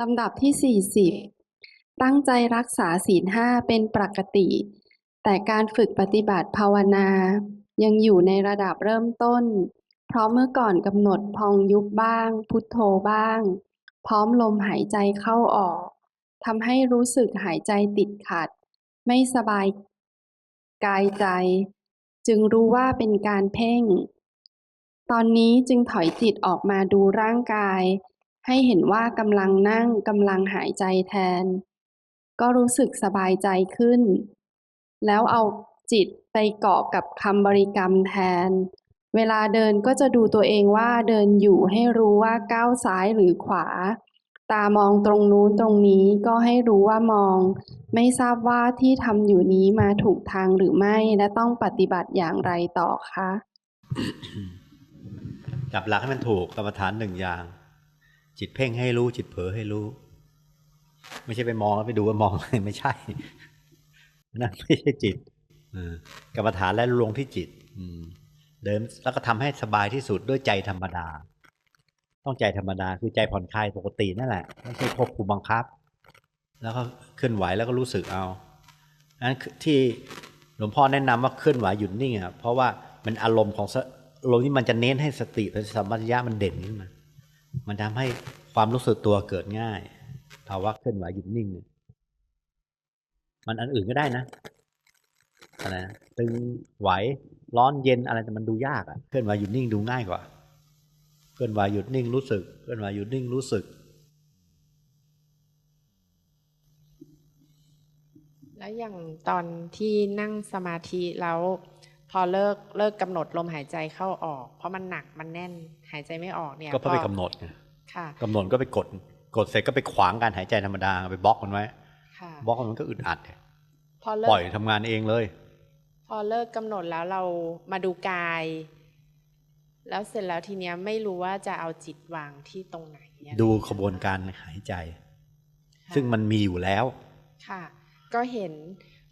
ลำดับที่ 40 ตั้งใจรักษาศีลห้าเป็นปกติ แต่การฝึกปฏิบัติภาวนา ยังอยู่ในระดับเริ่มต้น เพราะเมื่อก่อนกำหนดพองยุบบ้าง พุทโธบ้าง พร้อมลมหายใจเข้าออกทำให้รู้สึกหายใจติดขัด ไม่สบายกายใจ จึงรู้ว่าเป็นการเพ่ง ตอนนี้จึงถอยจิตออกมาดูร่างกาย ให้เห็นว่ากำลังนั่งกำลังหายใจแทน ก็รู้สึกสบายใจขึ้น แล้วเอาจิตไปเกาะกับคำบริกรรมแทน เวลาเดินก็จะดูตัวเองว่าเดินอยู่ให้รู้ว่าก้าวซ้ายหรือขวา ตามองตรงนู้นตรงนี้ก็ให้รู้ว่ามอง ไม่ทราบว่าที่ทำอยู่นี้มาถูกทางหรือไม่และต้องปฏิบัติอย่างไรต่อคะจับหลักให้มันถูกกรรมฐานหนึ่งอย่าง จิตเพ่งให้รู้ จิตเผลอให้รู้ ไม่ใช่ไปมองแล้วไปดูว่ามองอะไรไม่ใช่นั่นไม่ใช่จิตกรรมฐานและลงที่จิต อืเดินแล้วก็ทำให้สบายที่สุดด้วยใจธรรมดา ต้องใจธรรมดาคือใจผ่อนคลายปกตินั่นแหละไม่ใช่ควบคุมบังคับ แล้วก็เคลื่อนไหวแล้วก็รู้สึกเอานั้นที่หลวงพ่อแนะนำว่าเคลื่อนไหวหยุดนิ่งอะเพราะว่ามันอารมณ์ของอารมณ์ที่มันจะเน้นให้สติเป็นสัมปชัญญะมันเด่นขึ้นมา มันทำให้ความรู้สึกตัวเกิดง่ายภาวะเคลื่อนไหวหยุดนิ่งเนี่ยมันอันอื่นก็ได้นะอะไรนะตึงไหวร้อนเย็นอะไรแต่มันดูยากอะเคลื่อนไหวหยุดนิ่งดูง่ายกว่า เคลื่อนไหวหยุดนิ่งรู้สึก เคลื่อนไหวหยุดนิ่งรู้สึก แล้วอย่างตอนที่นั่งสมาธิแล้ว พอเลิกเลิกกำหนดลมหายใจเข้าออก เพราะมันหนักมันแน่นหายใจไม่ออกเนี่ยก็เพราะไปพอกำหนดไงค่ะกำหนดก็ไปกดกดเสร็จก็ไปขวางการหายใจธรรมดาไปบล็อกมันไว้ค่ะบล็อกมันก็อึดอัดพอเลิปล่อยกทำงานเองเลย พอเลิกกำหนดแล้วเรามาดูกาย แล้วเสร็จแล้วทีเนี้ยไม่รู้ว่าจะเอาจิตวางที่ตรงไหนอะไรดูเงี้ยขบวนการหายใจค่ะซึ่งมันมีอยู่แล้ว ค่ะ ก็เห็น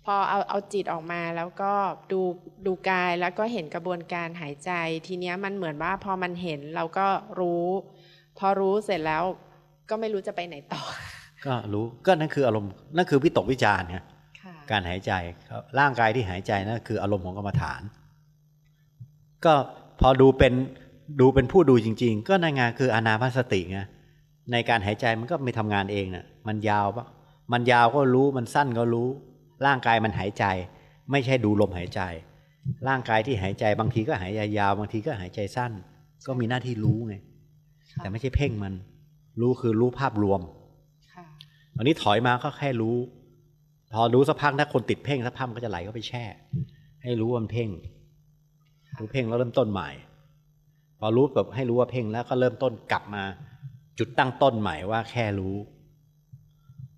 พอเอาเอาจิตออกมาแล้วก็ดูดูกายแล้วก็เห็นกระบวนการหายใจ ทีเนี้ยมันเหมือนว่าพอมันเห็นเราก็รู้ พอรู้เสร็จแล้วก็ไม่รู้จะไปไหนต่อ ก็รู้ก็นั่นคืออารมณ์นั่นคือวิตกวิจารณ์ไงค่ะการหายใจครับร่างกายที่หายใจนั่นคืออารมณ์ของกรรมฐาน ก็พอดูเป็นดูเป็นผู้ดูจริง ๆ ก็ในงานคืออานาพาสติไงในการหายใจมันก็ไม่ทำงานเองน่ะมันยาวปะมันยาวก็รู้มันสั้นก็รู้ ร่างกายมันหายใจ ไม่ใช่ดูลมหายใจ ร่างกายที่หายใจบางทีก็หายใจยาว บางทีก็หายใจสั้น ก็มีหน้าที่รู้ไงค่ะแต่ไม่ใช่เพ่งมัน รู้คือรู้ภาพรวมค่ะอันนี้ถอยมาก็แค่รู้ พอรู้สักพักถ้าคนติดเพ่งสักพักมันก็จะไหลเข้าไปแช่ ให้รู้ว่ามันเพ่งรู้เพ่งแล้วเริ่มต้นใหม่ พอรู้แบบให้รู้ว่าเพ่งแล้วก็เริ่มต้นกลับมา จุดตั้งต้นใหม่ว่าแค่รู้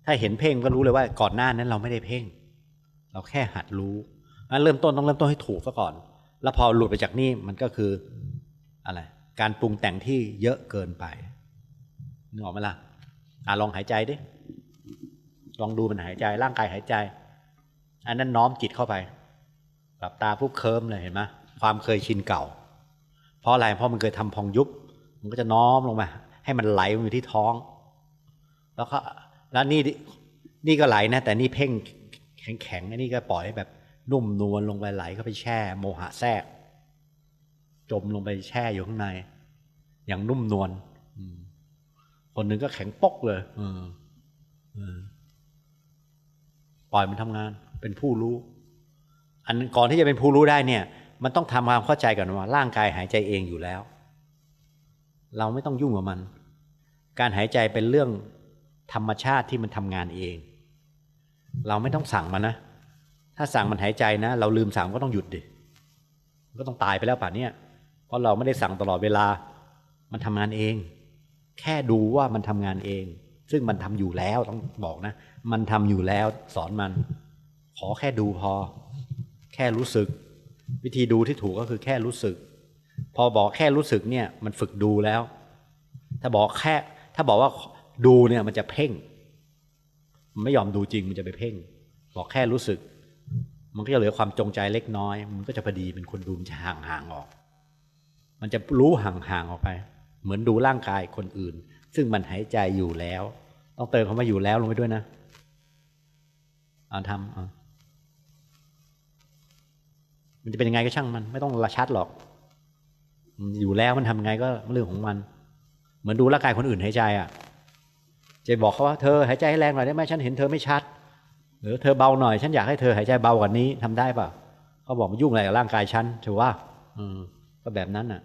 ถ้าเห็นเพ่งก็รู้เลยว่าก่อนหน้านั้นเราไม่ได้เพ่ง เราแค่หัดรู้งั้นเริ่มต้นต้องเริ่มต้นให้ถูกซะก่อน แล้วพอหลุดไปจากนี่มันก็คืออะไรการปรุงแต่งที่เยอะเกินไปนึกออกไหมล่ะอะลองหายใจดิลองดูมันหายใจ ร่างกายหายใจ อันนั้นน้อมจิตเข้าไปหลับตาปุ๊บเคิมเลยเห็นไหมความเคยชินเก่า เพราะอะไรเพราะมันเคยทำพองยุบ มันก็จะน้อมลงมา ให้มันไหลมาอยู่ที่ท้อง แล้วก็แล้วนี่นี่ก็ไหลนะ แต่นี่เพ่ง แข็งแข็งๆอันนี้ก็ปล่อยให้แบบนุ่มนวลลงไปไหลเข้าไปแช่ โมหะแทรก จมลงไปแช่อยู่ข้างใน อย่างนุ่มนวลคนหนึ่งก็แข็งปกเลยปล่อยมันทำงาน เป็นผู้รู้ อันก่อนที่จะเป็นผู้รู้ได้เนี่ย มันต้องทำความเข้าใจก่อนว่า ร่างกายหายใจเองอยู่แล้ว เราไม่ต้องยุ่งกับมัน การหายใจเป็นเรื่องธรรมชาติที่มันทำงานเอง เราไม่ต้องสั่งมันนะ ถ้าสั่งมันหายใจนะ เราลืมสั่งก็ต้องหยุดดิก็ต้องตายไปแล้วป่านเนี้ยเพราะเราไม่ได้สั่งตลอดเวลา มันทำงานเอง แค่ดูว่ามันทำงานเอง ซึ่งมันทำอยู่แล้วต้องบอกนะ มันทำอยู่แล้ว สอนมัน ขอแค่ดูพอ แค่รู้สึก วิธีดูที่ถูกก็คือแค่รู้สึก พอบอกแค่รู้สึกเนี่ย มันฝึกดูแล้ว ถ้าบอกแค่ ถ้าบอกว่าดูเนี่ยมันจะเพ่ง ไม่ยอมดูจริงมันจะไปเพ่ง บอกแค่รู้สึก มันก็จะเหลือความจงใจเล็กน้อย มันก็จะพอดีเป็นคนดูมันจะห่างๆออก มันจะรู้ห่างๆออกไป เหมือนดูร่างกายคนอื่น ซึ่งมันหายใจอยู่แล้ว ต้องเติมคำว่าอยู่แล้วลงไปด้วยนะอ่าทำอ่ามันจะเป็นยังไงก็ช่างมัน ไม่ต้องระชัดหรอก อยู่แล้วมันทำไงก็เรื่องของมัน เหมือนดูร่างกายคนอื่นหายใจอะ จะบอกเขาว่าเธอหายใจให้แรงหน่อยได้ไหมฉันเห็นเธอไม่ชัด หรือเธอเบาหน่อย ฉันอยากให้เธอหายใจเบากว่านี้ทำได้ป่ะเขาบอกมายุ่งอะไรกับร่างกายฉันถือว่า อืมก็แบบนั้นอะ